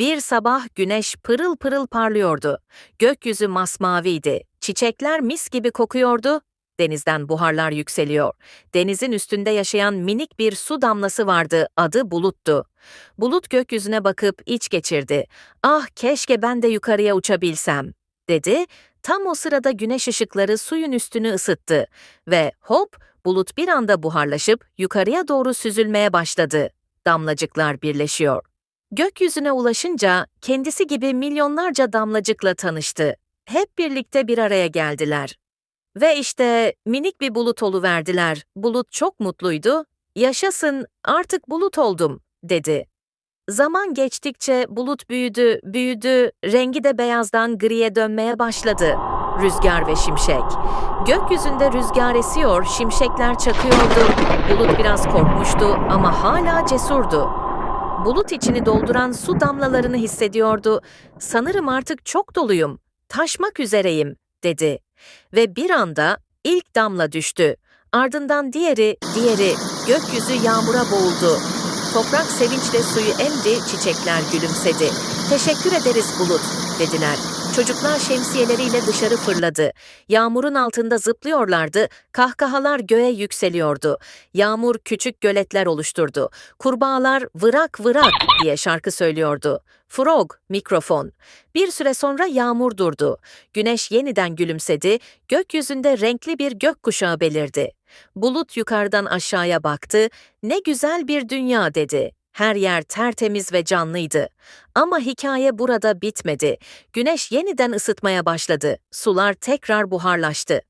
Bir sabah güneş pırıl pırıl parlıyordu. Gökyüzü masmaviydi. Çiçekler mis gibi kokuyordu. Denizden buharlar yükseliyor. Denizin üstünde yaşayan minik bir su damlası vardı. Adı Bulut'tu. Bulut gökyüzüne bakıp iç geçirdi. Ah keşke ben de yukarıya uçabilsem, dedi. Tam o sırada güneş ışıkları suyun üstünü ısıttı ve hop bulut bir anda buharlaşıp yukarıya doğru süzülmeye başladı. Damlacıklar birleşiyor. Gökyüzüne ulaşınca kendisi gibi milyonlarca damlacıkla tanıştı. Hep birlikte bir araya geldiler. Ve işte minik bir bulut oluverdiler. Bulut çok mutluydu. Yaşasın, artık bulut oldum, dedi. Zaman geçtikçe bulut büyüdü, büyüdü, rengi de beyazdan griye dönmeye başladı. Rüzgar ve şimşek. Gökyüzünde rüzgar esiyor, şimşekler çakıyordu. Bulut biraz korkmuştu ama hala cesurdu. Bulut içini dolduran su damlalarını hissediyordu. Sanırım artık çok doluyum, taşmak üzereyim, dedi. Ve bir anda ilk damla düştü. Ardından diğeri, diğeri, gökyüzü yağmura boğuldu. Toprak sevinçle suyu emdi, çiçekler gülümsedi. Teşekkür ederiz Bulut, dediler. Çocuklar şemsiyeleriyle dışarı fırladı. Yağmurun altında zıplıyorlardı, kahkahalar göğe yükseliyordu. Yağmur küçük göletler oluşturdu. Kurbağalar vırak vırak diye şarkı söylüyordu. Frog, mikrofon. Bir süre sonra yağmur durdu. Güneş yeniden gülümsedi, gökyüzünde renkli bir gökkuşağı belirdi. Bulut yukarıdan aşağıya baktı, ne güzel bir dünya dedi. Her yer tertemiz ve canlıydı. Ama hikaye burada bitmedi. Güneş yeniden ısıtmaya başladı. Sular tekrar buharlaştı.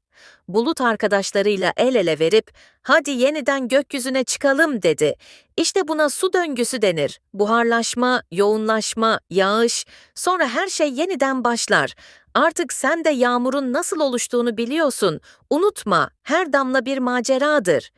Bulut arkadaşlarıyla el ele verip hadi yeniden gökyüzüne çıkalım dedi. İşte buna su döngüsü denir. Buharlaşma, yoğunlaşma, yağış, sonra her şey yeniden başlar. Artık sen de yağmurun nasıl oluştuğunu biliyorsun. Unutma, her damla bir maceradır.